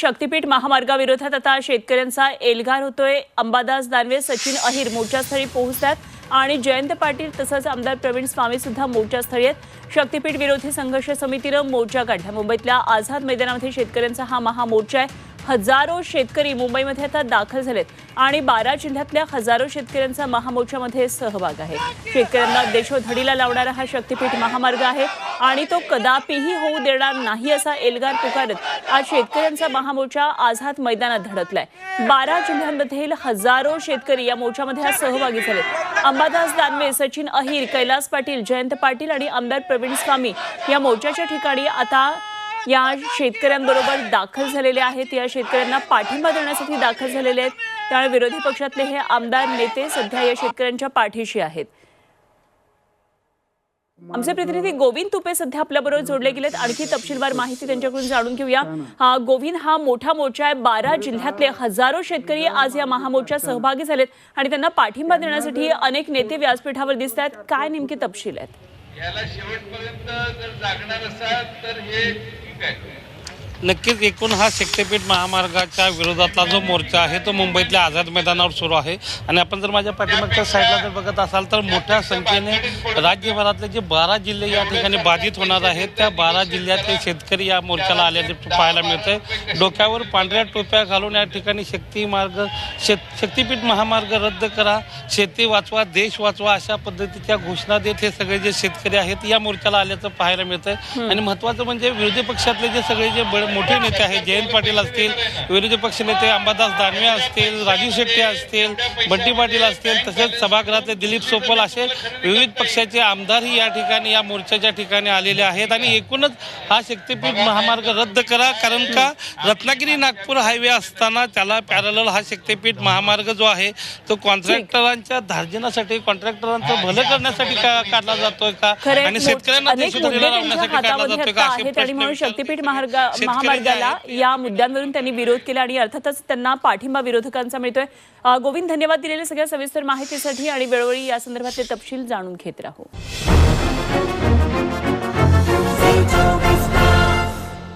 शक्तीपीठ महामार्गाविरोधात आता शेतकऱ्यांचा एल्गार होतोय. अंबादास दानवे सचिन अहिर मोर्चास्थळी पोहोचतात आणि जयंत पाटील तसंच आमदार प्रवीण स्वामी सुद्धा मोर्चास्थळी आहेत. शक्तीपीठ विरोधी संघर्ष समितीनं मोर्चा काढला. मुंबईतल्या आझाद मैदानामध्ये शेतकऱ्यांचा हा महामोर्चा आहे. हजारो शेतकरी मुंबईमध्ये आता दाखल झालेत आणि बारा जिल्ह्यातल्या हजारो शेतकऱ्यांचा महामोर्चामध्ये सहभाग आहे. शेतकऱ्यांना देशोधडीला लावणारा हा शक्तीपीठ महामार्ग आहे आणि तो कदापिही होऊ देणार नाही असा एल्गार पुकारत आज शेतकऱ्यांचा महामोर्चा आझाद मैदानात धडकलाय. बारा जिल्ह्यांमधील हजारो शेतकरी या मोर्चामध्ये आज सहभागी झालेत. अंबादास दानवे सचिन अहिर कैलास पाटील जयंत पाटील आणि आमदार प्रवीण स्वामी या मोर्चाच्या ठिकाणी आता या शेतकऱ्यांबरोबर दाखल झालेले आहेत. या शेतकऱ्यांना पाठिंबा देण्यासाठी दाखल झालेले आहेत. त्यामुळे विरोधी पक्षातले हे आमदार नेते सध्या या शेतकऱ्यांच्या पाठीशी आहेत. आमचे प्रतिनिधी गोविंद तुपे सध्या आपल्याबरोबर जोडले गेलेत. आणखी तपशीलवार माहिती त्यांच्याकडून जाणून घेऊया. हा गोविंद हा मोठा मोर्चा आहे. बारा जिल्ह्यातले हजारो शेतकरी आज या महामोर्चात सहभागी झालेत आणि त्यांना पाठिंबा देण्यासाठी अनेक नेते व्यासपीठावर दिसत आहेत. काय नेमके तपशील आहेत? याला शेवटपर्यंत जर जागणार असाल तर हे ठीक आहे नक्कीच एकूण हा शक्तीपीठ महामार्गाच्या विरोधातला जो मोर्चा आहे तो मुंबईतल्या आझाद मैदानावर सुरू आहे. आणि आपण जर माझ्या पाठीमागच्या साईडला जर बघत असाल तर मोठ्या संख्येने राज्यभरातले जे बारा जिल्हे या ठिकाणी बाधित होणार आहेत त्या बारा जिल्ह्यातले शेतकरी या मोर्चाला आल्याचे पाहायला मिळतंय. डोक्यावर पांढऱ्या टोप्या घालून या ठिकाणी शक्ती मार्ग शेत शक्तीपीठ महामार्ग रद्द करा शेती वाचवा देश वाचवा अशा पद्धतीच्या घोषणा देत हे सगळे जे शेतकरी आहेत या मोर्चाला आल्याचं पाहायला मिळतंय. आणि महत्वाचं म्हणजे विरोधी पक्षातले जे सगळे जे बडे मोठे नेते आहेत जयंत पाटील असतील विरोधी पक्ष नेते अंबादास दानवे असतील राजू शेट्टी असतील बंटी पाटील असतील तसेच सभागृहातले दिलीप सोपल असे विविध पक्षाचे आमदारही या ठिकाणी या मोर्चाच्या ठिकाणी आलेले आहेत. आणि एकूणच हा शक्तीपीठ महामार्ग रद्द करा कारण का? रत्नागिरी नागपूर हायवे असताना त्याला पॅरल हा शक्तीपीठ महामार्ग जो आहे तो कॉन्ट्रॅक्टरांच्या धार्जनासाठी कॉन्ट्रॅक्टरांचं भलं करण्यासाठी का काढला जातोय का? आणि शेतकऱ्यांना. शक्तीपीठ महामार्ग महामार्गाला या मुद्द्यांवरून त्यांनी विरोध केला आणि अर्थातच त्यांना पाठिंबा विरोधकांचा मिळतोय. गोविंद धन्यवाद दिलेल्या सगळ्या सविस्तर माहितीसाठी आणि वेळोवेळी या संदर्भातले तपशील जाणून घेत राहू.